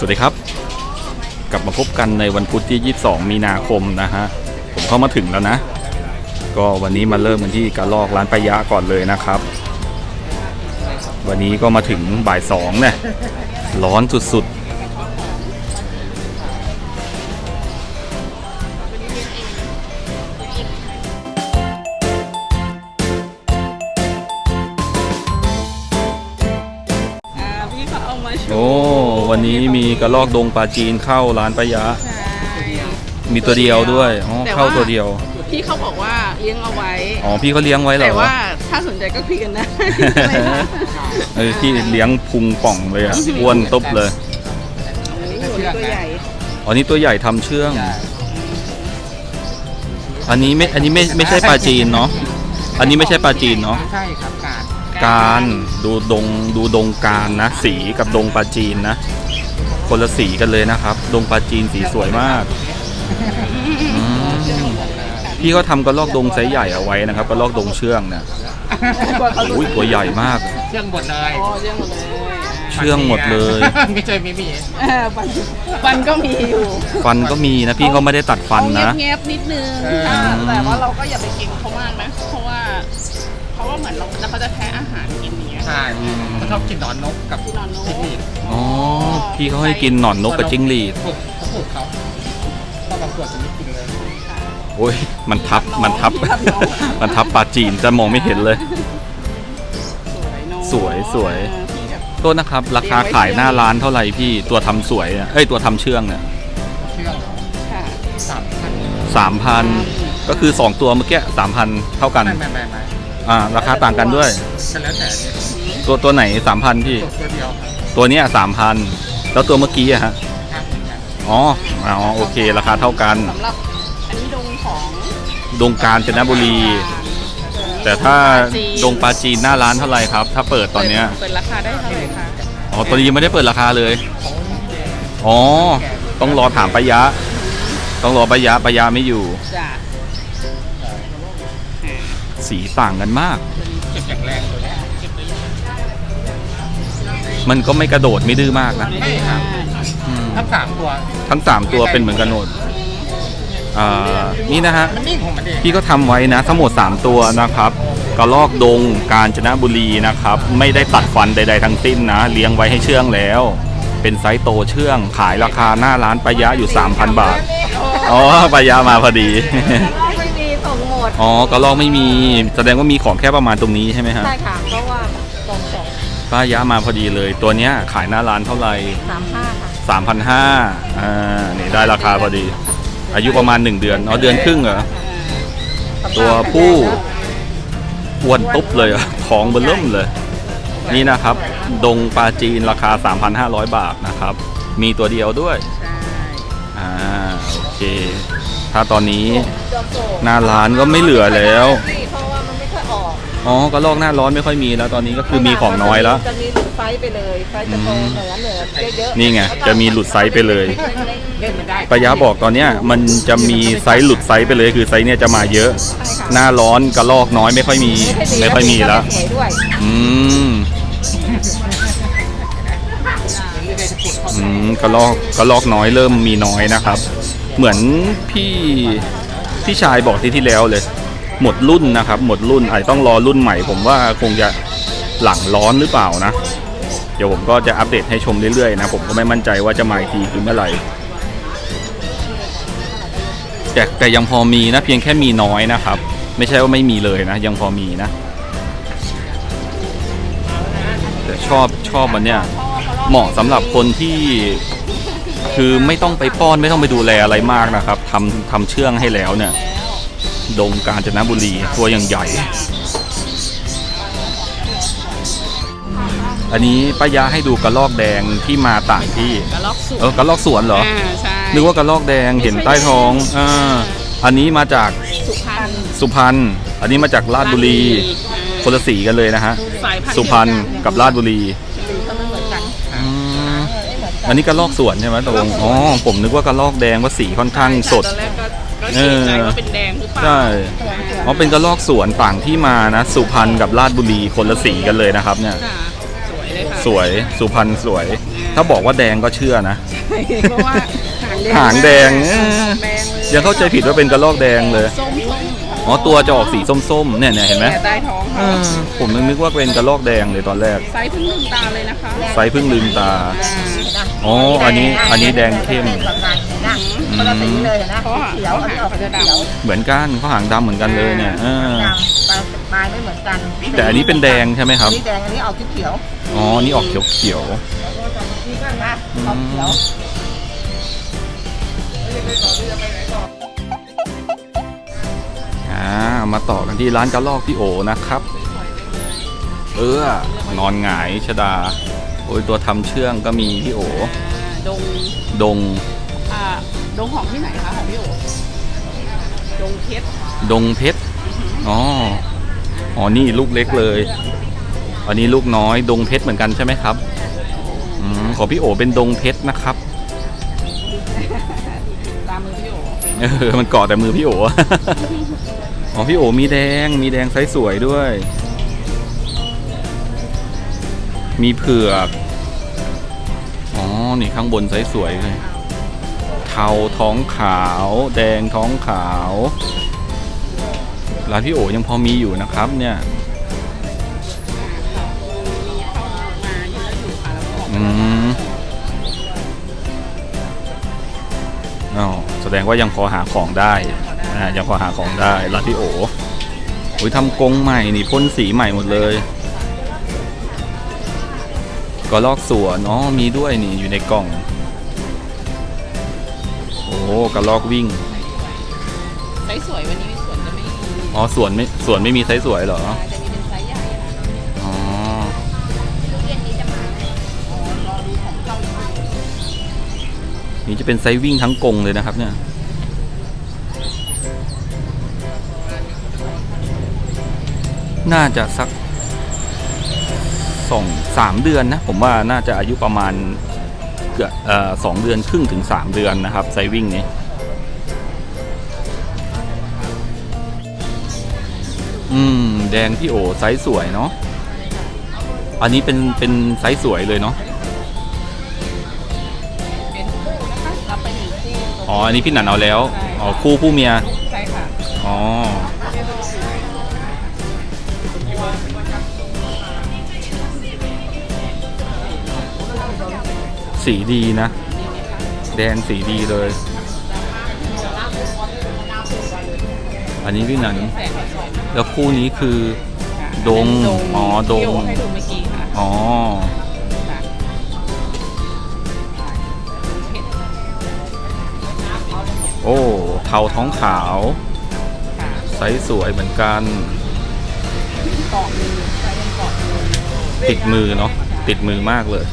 สวัสดีครับ กลับมาพบกันในวันพุธที่ 22 มีนาคมนะฮะ ผมเข้ามาถึงแล้วนะ ก็วันนี้มาเริ่มกันที่กรลอกร้านปายะก่อนเลยนะครับ วันนี้ก็มาถึงบ่ายสองเนี่ยร้อนสุดๆ กระลอกดงปลาจีนเข้าร้านปายะใช่มีตัวเดียวด้วยอ๋อเข้าตัวเดียว พี่เขาบอกว่าเลี้ยงเอาไว้ อ๋อพี่เขาเลี้ยงไว้เหรแต่อว่าถ้าสนใจก็คุยกันได้ เออพี่เลี้ยงพุงป่องเลยอะอ้วนตุ๊บเลย โอ้โหตัวใหญ่ อ๋อนี่ตัวใหญ่ทำเชื่อง อันนี้ไม่ อันนี้ไม่ไม่ใช่ปลาจีนเนาะ อันนี้ไม่ใช่ปลาจีนเนาะ ใช่ครับการการดูดงดูดงการนะ สีกับดงปลาจีนนะ คนละสีกันเลยนะครับ ดงปลาจีนสีสวยมากอืมพี่เขาทำกระลอกดงไซส์ใหญ่เอาไว้นะครับกระลอกดงเชื่องเนี่ยโอ้ยตัวใหญ่มากเครื่องบดเลยอ๋อเลี้ยงหมดเลยเชื่องหมดเลย ไม่ใช่มีมีอ่าฟันฟันก็มีอยู่ฟันก็มีนะพี่เขาไม่ได้ตัดฟันนะ เขาแงบๆนิดนึงเออถ้าแต่ว่าเราก็อย่าไปเก่งเขามากนะ เพราะว่า เพราะว่าเหมือนเราแล้วเขาจะแพ้อาหารกินอย่างเงี้ยใช่เขาชอบกินหนอนนกกับที่นอนโน้จิ้งหรีดอ๋อพี่เขาให้กินหนอนนกกับจิ้งหรีดปลูกเขาปลูกเขาก็บางส่วนจะไม่กินเลยโอ้ยมันทับมันทับ มันทับปลาจีนจะมองไม่เห็นเลย สวยเนอะสวยสวยเออพี่แบบโทษนะครับ ราคาขายหน้าร้านเท่าไหร่พี่ตัวทำสวยอะเอ้ยตัวทำเชื่องเนี่ยเชื่องค่ะสามพันสามพันก็คือ2ตัวเมื่อกี้สามพันเท่ากันไม่ไม่ไม่ไม่ อ่า ราคาต่างกันด้วย ก็แล้วแต่เนี่ยตัวตัวไหนสามพันพี่ตกตัวเดียวครับตัวเนี้ยสามพันแล้วตัวเมื่อกี้อะฮะ ห้าพันเนี่ยอ๋อ อ๋อ โอเค ราคาเท่ากัน สำหรับอันนี้ดงของดงการจนบุรี แต่ถ้าดงปลาจีนหน้าร้านเท่าไหร่ครับ ถ้าเปิดตอนเนี้ย เปิดราคาได้เท่าไหร่คะอ๋อ ตอนนี้ยังไม่ได้เปิดราคาเลย อ๋อ ต้องรอถามปายะ ต้องรอปายะปายะไม่อยู่จ้ะ สีต่างกันมากเก็บอย่างแรงเลยเก็บไปมันก็ไม่กระโดดไม่ดื้อมากนะไม่ครับอืมทั้งสามตัวทั้ง3ตัวเป็นเหมือนกันหมดอ่านี่นะฮะมันนิ่งของมันเองพี่ก็ทำไว้นะทั้งหมด 3 ตัวนะครับกระลอกดงกาญจนบุรีนะครับ ไม่ได้ตัดฟันใด ๆ ทั้งสิ้นนะ เลี้ยงไว้ให้เชื่องแล้ว เป็นไซส์โตเชื่อง ขายราคาหน้าร้านปายะอยู่ 3,000 บาท อ๋อปายะมาพอดีไม่มีส่งหม ดอ๋อกระลอกไม่มี แสดงว่ามีของแค่ประมาณตรงนี้ใช่ไหมฮะใช่ค่ะเพราะว่าส่งส่งป้ายะมาพอดีเลย ตัวเนี้ยขายหน้าร้านเท่าไหร่สามห้าค่ะสามพันห้าอ่านี่ได้ราคาพอดี อายุประมาณ1เดือนอ๋อเดือนครึ่งเหรอตัวผู้อ้วนตุ๊บเลยอะท้องเบนเริ่มเลย นี่นะครับ ดงปลาจีนราคา 3,500 บาทนะครับ มีตัวเดียวด้วยใช่อ่า โอเค ถ้าตอนนี้หน้าร้านก็ไม่เหลือแล้ว เพราะว่ามันไม่ค่อยออกอ๋อกระลอกหน้าร้อนไม่ค่อยมีแล้วตอนนี้ก็คือมีของน้อยแล้ว จะมีหลุดไซส์ไปเลยไซส์จะโตเหนือเหนือเยอะๆนี่ไงจะมีหลุดไซส์ไปเลยเล่นไม่ได้ปายะบอกตอนเนี้ยมันจะมีไซส์หลุดไซส์ไปเลยคือไซส์เนี่ยจะมาเยอะ หน้าร้อนกระลอกน้อยไม่ค่อยมีไม่ค่อยมีแล้วสวยด้วยอืมอืมกระลอกกระลอกน้อยเริ่มมีน้อยนะครับ เหมือนพี่พี่ชายบอกที่ที่แล้วเลย หมดรุ่นนะครับ หมดรุ่นอาจจะต้องรอรุ่นใหม่ ผมว่าคงจะหลังร้อนหรือเปล่านะ เดี๋ยวผมก็จะอัปเดตให้ชมเรื่อยๆนะผมก็ไม่มั่นใจว่าจะมาอีกทีคือเมื่อไหร่แต่แต่ยังพอมีนะ เพียงแค่มีน้อยนะครับ ไม่ใช่ว่าไม่มีเลยนะ ยังพอมีนะแต่ชอบชอบมันเนี่ยเหมาะสำหรับคนที่ คือไม่ต้องไปป้อนไม่ต้องไปดูแลอะไรมากนะครับทำทำเชื่องให้แล้วเนี่ย ดงกาญจนบุรีตัวอย่างใหญ่ อันนี้ป้ายาให้ดูกระลอกแดงที่มาต่างที่กระลอกสุกเออกระลอกสวนเหรออ่าใช่นึกว่ากระลอกแดงเห็นใต้ท้องอ่าอันนี้มาจากสุพรรณสุพรรณอันนี้มาจากราชบุรีคนละสีกันเลยนะฮะสายพันธุ์สุพรรณกับราชบุรี สีก็ไม่เหมือนกัน อืม อันนี้กระลอกสวนใช่ไหมตกลงอ๋อผมนึกว่ากระลอกแดงว่าสีค่อนข้างสด ตอนแรกก็ก็เอกใจว่าเป็นแดงหรือเปล่าใช่อ๋อเป็นกระลอกสวนต่างที่มานะ สุพรรณกับราชบุรีคนละสีกันเลยนะครับ เนี่ย ค่ะสวยเลยค่ะสวยสุพรรณสวย ถ้าบอกว่าแดงก็เชื่อนะ เพราะว่าหางแดงหางแดงเออ แดงเลยยังเข้าใจผิดว่าเป็นกระรอกแดงเลย ส้มส้ม อ๋อตัวจะออกสีส้มๆเนี่ยเนี่ยเห็นไหมแต่ใต้ท้องเอเขาอผมนึกว่าเป็นกระรอกแดงเลยตอนแรก ไซส์เพิ่งลืมตาเลยนะคะไซส์เพิ่งลืมตาอ่าอ๋ออันนี้อันนี้แดงเข้ม แบบนั้นนะคนละสีเลยนะเพราะว่าเขียวอันนี้ออกสีเขียวเหมือนกันเขาหางดำเหมือนกันเลยเนี่ยเออดำปลายไม่เหมือนกันแต่อันนี้เป็นแดงใช่ไหมครับอันนี้แดงอันนี้ออกเขียวอ๋อนี่ออกเขียวเขียวนี่ก็นะออกเขียวๆอ่า มาต่อกันที่ร้านกระลอกพี่โอนะครับ เออนอนหงายชดา โอ้ยตัวทำเชื่องก็มีพี่โอ ดงดง อ่าดงของที่ไหนคะของพี่โอดงเพชรดงเพชร อ๋อ อ๋อ นี่ลูกเล็กเลย อันนี้ลูกน้อย ดงเพชรเหมือนกันใช่ไหมครับ อืม ของพี่โอเป็นดงเพชรนะครับ ตามมือพี่โอเออมันเกาะแต่มือพี่โออ๋อพี่โอมีแดง มีแดงไซส์สวยด้วย มีเผือก อ๋อ นี่ข้างบนไซส์สวยเลย เทาท้องขาว แดงท้องขาว ร้านพี่โอยังพอมีอยู่นะครับเนี่ย มีเข้ามาเยอะอยู่ค่ะแล้วก็ออกอืมอ๋อ ดงว่ายังพอหาของได้อ่ายังพอหาของได้ร้านพี่โออุ้ยทำกรงใหม่นี่พ่นสีใหม่หมดเลยก็ลอกสวนอ๋อมีด้วยนี่อยู่ในกล่อง โอ้กระลอกวิ่งไซส์สวยวันนี้สวนจะไม่มีอ๋อสวนไม่สวนไม่มีไซส์สวยเหรอ นี่จะเป็นไซวิ่งทั้งกงเลยนะครับเนี่ยน่าจะสักสองสามเดือนนะ ผมว่าน่าจะอายุประมาณเกือบสองเดือนครึ่งถึงสามเดือนนะครับไซวิ่งนี้อืม แดงพี่โอไซส์สวยเนาะอันนี้เป็นเป็นไซส์สวยเลยเนาะ อ๋อ อันนี้พี่หนันเอาแล้ว อ๋อ คู่ผู้เมีย ใช่ค่ะอ๋อ สีดีนะ แดงสีดีเลย อันนี้พี่หนันแสงสวยมากแล้วคู่นี้คือ ดงเป็นอ๋อ ดงที่โให้ดูเมื่อกี้ค่ะ อ๋อ โอ้ เทาท้องขาวค่ะไซส์สวยเหมือนกัน เกาะมือไซส์เป็นเกาะมือติดมือเนาะ ติดมือมากเลย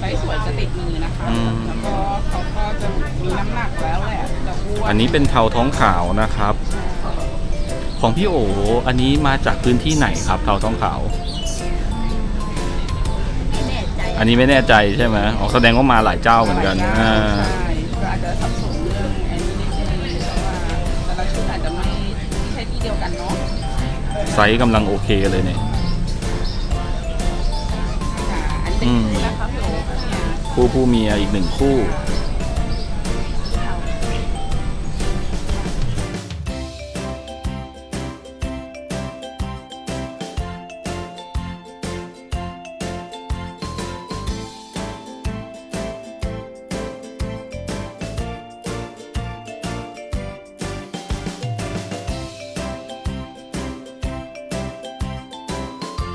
ไซส์สวยจะติดมือนะคะ อืม แล้วก็เขาก็จะมีน้ำหนักแล้วแหละจะอ้วนอันนี้เป็นเทาท้องขาวนะครับ ของพี่โอ อันนี้มาจากพื้นที่ไหนครับ เทาท้องขาว อันนี้ไม่แน่ใจใช่ไหมอ๋อแสดงว่ามาหลายเจ้าเหมือนกันใช่อ่าก็อาจจะสับส ใช่ที่เดียวกันเนาะไซส์กำลังโอเคเลยเนี่ย ค่ะอันนี้เป็นคู่นะคะพี่โอ๋เนี่ย คู่ผู้เมียอีกหนึ่งคู่ค